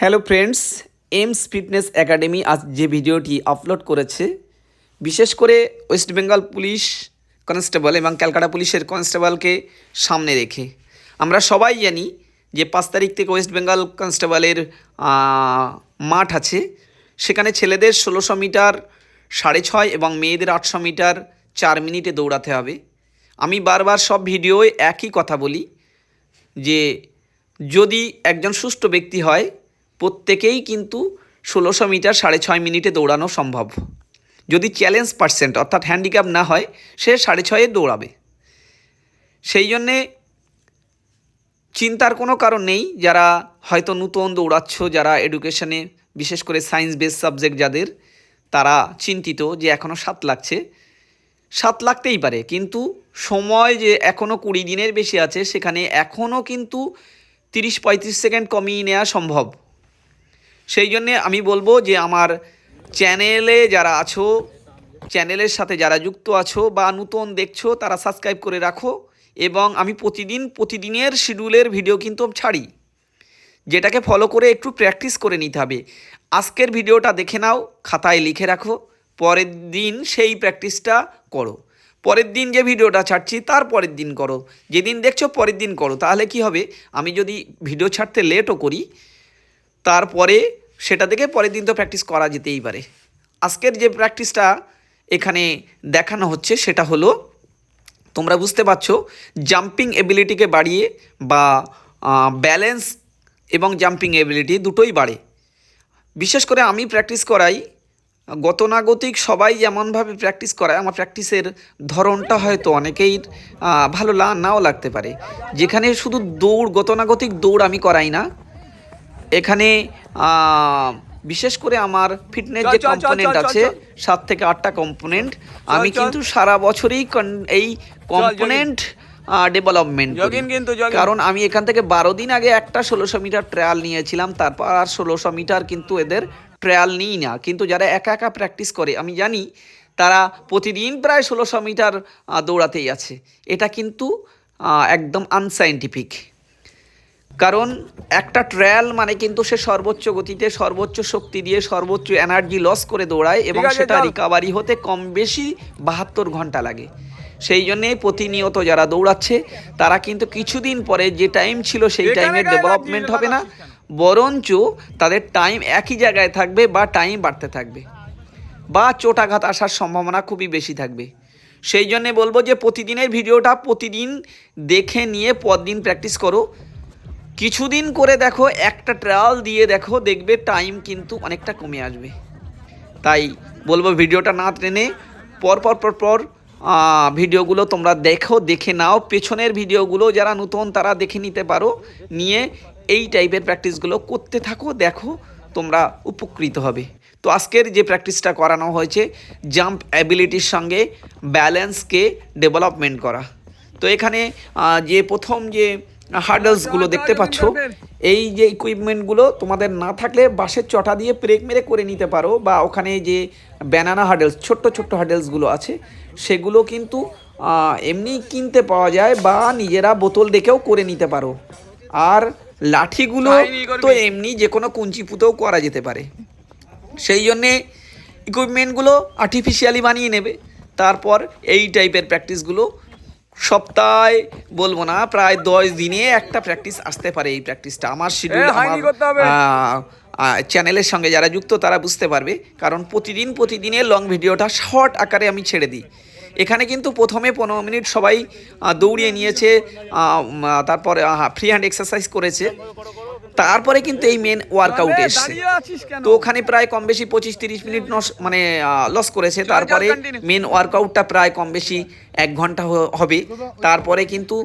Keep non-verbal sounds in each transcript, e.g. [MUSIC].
Hello friends Aims fitness academy আজ যে ভিডিওটি আপলোড করেছে, বিশেষ করে ওয়েস্ট বেঙ্গল পুলিশ কনস্টেবল এবং ক্যালকাটা পুলিশের কনস্টেবলকে সামনে রেখে। আমরা সবাই জানি যে পাঁচ তারিখ থেকে ওয়েস্ট বেঙ্গল কনস্টেবলের মাঠ আছে। সেখানে ছেলেদের ষোলোশো মিটার সাড়ে ছয় এবং মেয়েদের আটশো মিটার চার মিনিটে দৌড়াতে হবে। আমি বারবার সব ভিডিওয় একই কথা বলি যে যদি একজন সুস্থ ব্যক্তি হয় প্রত্যেকেই কিন্তু ষোলোশো মিটার সাড়ে ছয় মিনিটে দৌড়ানো সম্ভব। যদি চ্যালেঞ্জ পার্সেন্ট অর্থাৎ হ্যান্ডিক্যাপ না হয়, সে সাড়ে ছয়ে দৌড়াবে। সেই জন্যে চিন্তার কোনো কারণ নেই, যারা হয়তো নূতন দৌড়াচ্ছ, যারা এডুকেশনে বিশেষ করে সায়েন্স বেস সাবজেক্ট যাদের, তারা চিন্তিত যে এখনও সাত লাগছে। সাত লাগতেই পারে, কিন্তু সময় যে এখনও কুড়ি দিনের বেশি আছে, সেখানে এখনও কিন্তু তিরিশ পঁয়ত্রিশ সেকেন্ড কমিয়ে নেওয়া সম্ভব। সেই জন্যে আমি বলব যে আমার চ্যানেলে যারা আছো, চ্যানেলের সাথে যারা যুক্ত আছো বা নতুন দেখছ, তারা সাবস্ক্রাইব করে রাখো এবং আমি প্রতিদিন, প্রতিদিনের শিডিউলের ভিডিও কিন্তু ছাড়ি, যেটাকে ফলো করে একটু প্র্যাকটিস করে নিতে হবে। আজকের ভিডিওটা দেখে নাও, খাতায় লিখে রাখো, পরের দিন সেই প্র্যাকটিসটা করো। পরের দিন যে ভিডিওটা ছাড়ছি, তার পরের দিন করো। যেদিন দেখছ, পরের দিন করো। তাহলে কি হবে? আমি যদি ভিডিও ছাড়তে লেটও করি তারপরে সেটা থেকে পরের দিন তো প্র্যাকটিস করা যেতেই পারে। আজকের যে প্র্যাকটিসটা এখানে দেখানো হচ্ছে সেটা হলো, তোমরা বুঝতে পারছ জাম্পিং এবিলিটিকে বাড়িয়ে বা ব্যালেন্স এবং জাম্পিং এবিলিটি দুটোই বাড়ে। বিশেষ করে আমি প্র্যাকটিস করাই, গতানুগতিক সবাই যেমনভাবে প্র্যাকটিস করায়, আমার প্র্যাকটিসের ধরনটা হয়তো অনেকেই ভালো নাও লাগতে পারে। যেখানে শুধু দৌড়, গতানুগতিক দৌড় আমি করাই না এখানে বিশেষ করে আমার ফিটনেস যে কম্পোনেন্ট আছে সাত থেকে আটটা কম্পোনেন্ট আমি কিন্তু সারা বছরই এই কম্পোনেন্ট ডেভেলপমেন্ট। কারণ আমি এখান থেকে বারো দিন আগে একটা ষোলোশো মিটার ট্রায়াল নিয়েছিলাম তারপর আর ষোলোশো মিটার কিন্তু এদের ট্রায়াল নিই না। কিন্তু যারা একা একা প্র্যাকটিস করে আমি জানি তারা প্রতিদিন প্রায় ষোলোশো মিটার দৌড়াতেই আছে। এটা কিন্তু একদম আনসাইন্টিফিক কারণ একটা ট্রায়াল মানে কিন্তু সে সর্বোচ্চ গতিতে সর্বোচ্চ শক্তি দিয়ে সর্বোচ্চ এনার্জি লস করে দৌড়ায় এবং সেটা। রিকাভারি হতে কম বেশি বাহাত্তর ঘণ্টা লাগে। সেই জন্যে প্রতিনিয়ত যারা দৌড়াচ্ছে তারা কিন্তু কিছুদিন পরে যে টাইম ছিল সেই টাইমের ডেভেলপমেন্ট হবে না। বরঞ্চ তাদের টাইম একই জায়গায় থাকবে বা টাইম বাড়তে থাকবে বা চোটাঘাত আসার সম্ভাবনা খুবই বেশি থাকবে। সেই জন্যে বলব যে প্রতিদিনের ভিডিওটা প্রতিদিন দেখে নিয়ে পরদিন প্র্যাকটিস করো। কিছুদিন করে দেখো, একটা ট্রায়াল দিয়ে দেখো, দেখবে টাইম কিন্তু অনেকটা কমে আসবে। তাই বলব ভিডিওটা না টেনে পর পর পর পর ভিডিওগুলো তোমরা দেখো, দেখে নাও। পেছনের ভিডিওগুলো যারা নতুন, তারা দেখে নিতে পারো। নিয়ে এই টাইপের প্র্যাকটিসগুলো করতে থাকো, দেখো তোমরা উপকৃত হবে। তো আজকের যে প্র্যাকটিসটা করানো হয়েছে জাম্প অ্যাবিলিটির সঙ্গে ব্যালেন্সকে ডেভেলপমেন্ট করা। তো এখানে যে প্রথম যে হার্ডলসগুলো দেখতে পাচ্ছ। এই যে ইকুইপমেন্টগুলো তোমাদের না থাকলে বাঁশের চটা দিয়ে ব্রেক মেরে করে নিতে পারো বা ওখানে যে ব্যানানা হার্ডেলস ছোট্ট ছোট্ট হার্ডেলসগুলো আছে সেগুলো কিন্তু এমনি কিনতে পাওয়া যায় বা নিজেরা বোতল দেখেও করে নিতে পারো। আর লাঠিগুলো তো এমনি যে কোনো কুঞ্চি পুঁতেও করা যেতে পারে। সেই জন্যে ইকুইপমেন্টগুলো আর্টিফিশিয়ালি বানিয়ে নেবে। তারপর এই টাইপের প্র্যাকটিসগুলো সপ্তাহে বলব না প্রায় দশ দিনে একটা প্র্যাকটিস আসতে পারে এই প্র্যাকটিসটা আমার শিডিউল চ্যানেলের সঙ্গে যারা যুক্ত তারা বুঝতে পারবে। কারণ প্রতিদিন প্রতিদিনের লং ভিডিওটা শর্ট আকারে আমি ছেড়ে দিই। এখানে কিন্তু প্রথমে পনেরো মিনিট সবাই দৌড়িয়ে নিয়েছে তারপরে ফ্রি হ্যান্ড এক্সারসাইজ করেছে। তারপরে কিন্তু এই মেন ওয়ার্কআউট এসছে? তো ওখানে প্রায় কম বেশি পঁচিশ তিরিশ মিনিট নস মানে লস করেছে। তারপরে মেন ওয়ার্কআউটটা প্রায় কম বেশি এক ঘণ্টা হবে। তারপরে কিন্তু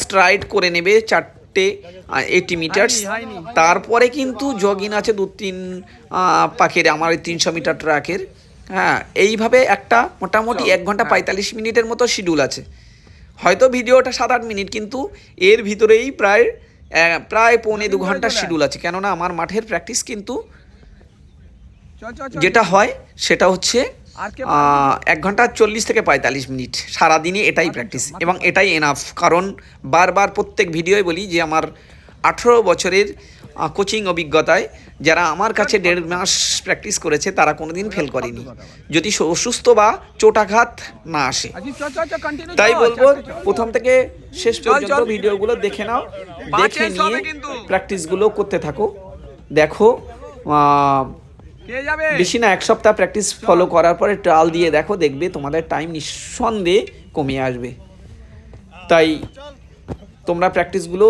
স্ট্রাইড করে নেবে চারটে এইটি মিটার্স হয়নি। তারপরে কিন্তু জগিং আছে দু তিন পাখের আমার তিনশো মিটার ট্র্যাকের হ্যাঁ এইভাবে একটা মোটামুটি এক ঘণ্টা পঁয়তাল্লিশ মিনিটের মতো শিডিউল আছে। হয়তো ভিডিওটা সাত আট মিনিট কিন্তু এর ভিতরেই প্রায় প্রায় পৌনে দু ঘণ্টার শিডিউল আছে। কেননা আমার মাঠের প্র্যাকটিস কিন্তু। যেটা হয় সেটা হচ্ছে এক ঘণ্টা চল্লিশ থেকে পঁয়তাল্লিশ মিনিট। সারাদিনে এটাই প্র্যাকটিস এবং এটাই এনাফ কারণ বারবার প্রত্যেক ভিডিওয় বলি যে আমার আঠেরো বছরের কোচিং অভিজ্ঞতায় যারা আমার কাছে দেড় মাস প্র্যাকটিস করেছে তারা কোনোদিন ফেল করেনি। যদি অসুস্থ বা চোটাঘাত না আসে। তাই বলব প্রথম থেকে শেষ পর্যন্ত ভিডিওগুলো দেখে নাও দেখে নিয়ে। প্র্যাকটিসগুলো করতে থাকো। দেখো বেশি না এক সপ্তাহ প্র্যাকটিস ফলো করার পরে ট্রাল দিয়ে দেখো দেখবে তোমাদের টাইম নিঃসন্দেহে কমে আসবে। তাই তোমরা প্র্যাকটিসগুলো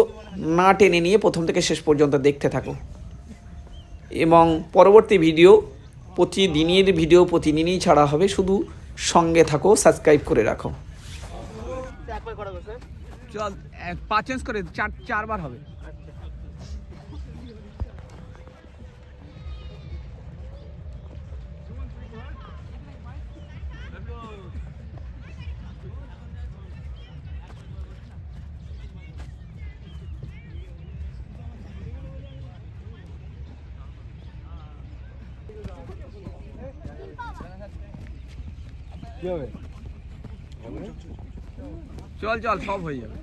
না টেনে নিয়ে প্রথম থেকে শেষ পর্যন্ত দেখতে থাকো। এবং পরবর্তী ভিডিও প্রতিদিনের ভিডিও প্রতিদিনই ছাড়া হবে। শুধু সঙ্গে থাকো সাবস্ক্রাইব করে রাখো। চল এক পাঁচ চেঞ্জ করে চার চারবার হবে। চল চল সব হয়ে যাবে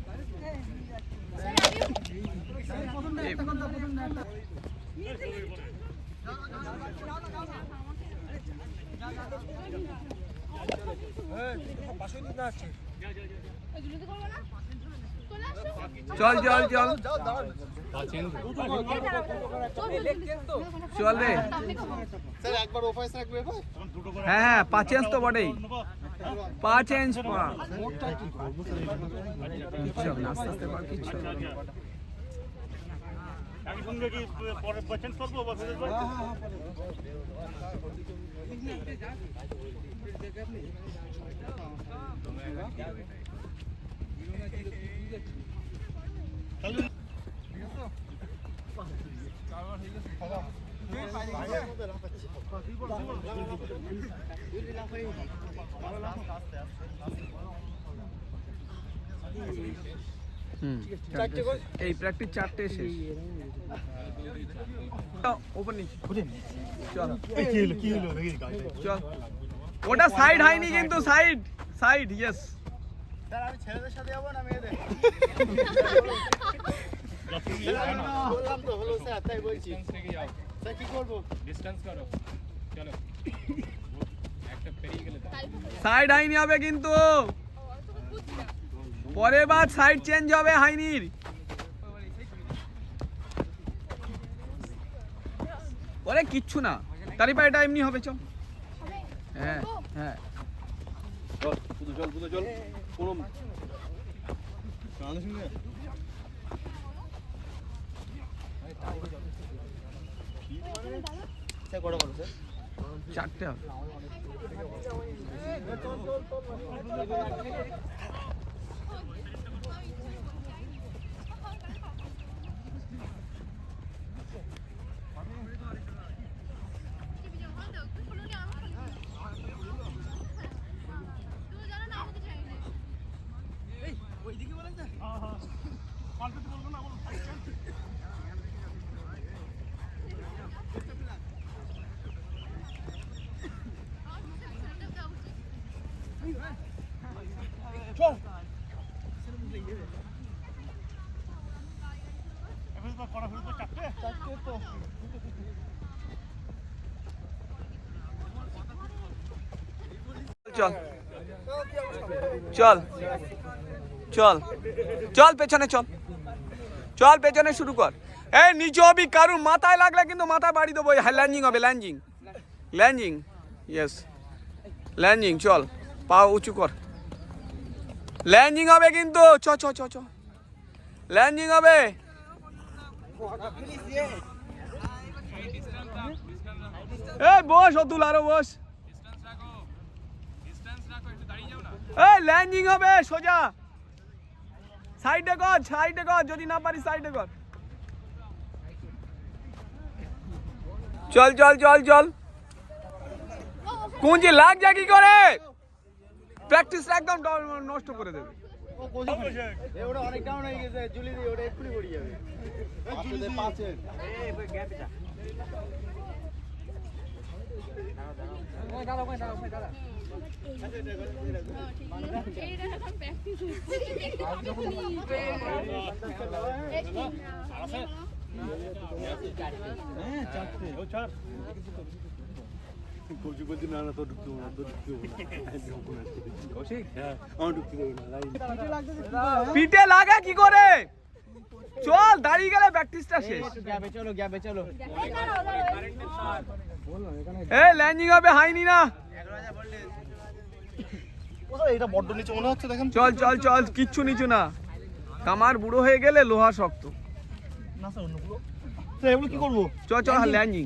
চল চল চল চল রে হ্যাঁ হ্যাঁ পাঁচ ইঞ্চ তো বটেই। পাঁচ ইঞ্চ পা। কিচ্ছু হবে না, আস্তে আস্তে পা, কিচ্ছু হবে এই প্র্যাকটিস চারটে শেষ। ওপর নিচে চল। চল। ওটা সাইড হয়নি কিন্তু সাইড সাইড ইয়েস আমি ছেলেদের সাথে যাব না মেয়েদের? [LAUGHS] বললাম তো হলো স্যার তাই বলছি। স্যার কি করব? সাইড হাইনি হবে কিন্তু। পরের বার সাইড চেঞ্জ হবে হাইনির। ওরে কিচ্ছু না। তারই পা এটা এমনি হবে চল। হ্যাঁ হ্যাঁ। স্যার কটা করো স্যার চারটে চারটে চল। চল। চল। চল পেছনে চল। চল পেছনে শুরু কর। এই নিচে হবি কারুর মাথায় লাগলে কিন্তু মাথায় বাড়ি দেবো। হ্যাঁ ল্যান্ডিং হবে ল্যান্ডিং ল্যান্ডিং ইয়েস ল্যান্ডিং চল। পা উঁচু কর। ল্যান্ডিং হবে কিন্তু। চ চ চ চ। ল্যান্ডিং হবে। এই বস অতুল, আরও বস। এই ল্যান্ডিং হবে, সোজা। সাইডে কর সাইডে কর, যদি না পারি সাইডে কর। চল চল চল চল। কুঞ্জি লাগ যা কি করে? প্র্যাকটিস একদম নষ্ট করে দেবে। ওটা অনেক ডাউন হয়ে গেছে জুলি দিয়ে ওটা এক্ষুনি পড়ে যাবে। হ্যাঁ চারটে। ও ছাড় কৌশিক বলছি না না তো ঢুকতে না তো ঢুকতে না হ্যাঁ আমার ঢুকতে না পিঠে লাগা কি করে? চল দাঁড়িয়ে গেলে প্র্যাকটিসটা শেষ। গ্যাবে চলো গ্যাবে চলো এ ল্যান্ডিং হবে হাইনি না। এটা বড্ড নিচে মনে হচ্ছে দেখেন। চল চল চল কিচ্ছু নিচু না। কামার বুড়ো হয়ে গেলে লোহা শক্ত। না স্যার অন্যগুলো স্যার এগুলো কি করব? চল চল ল্যান্ডিং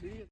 Привіт.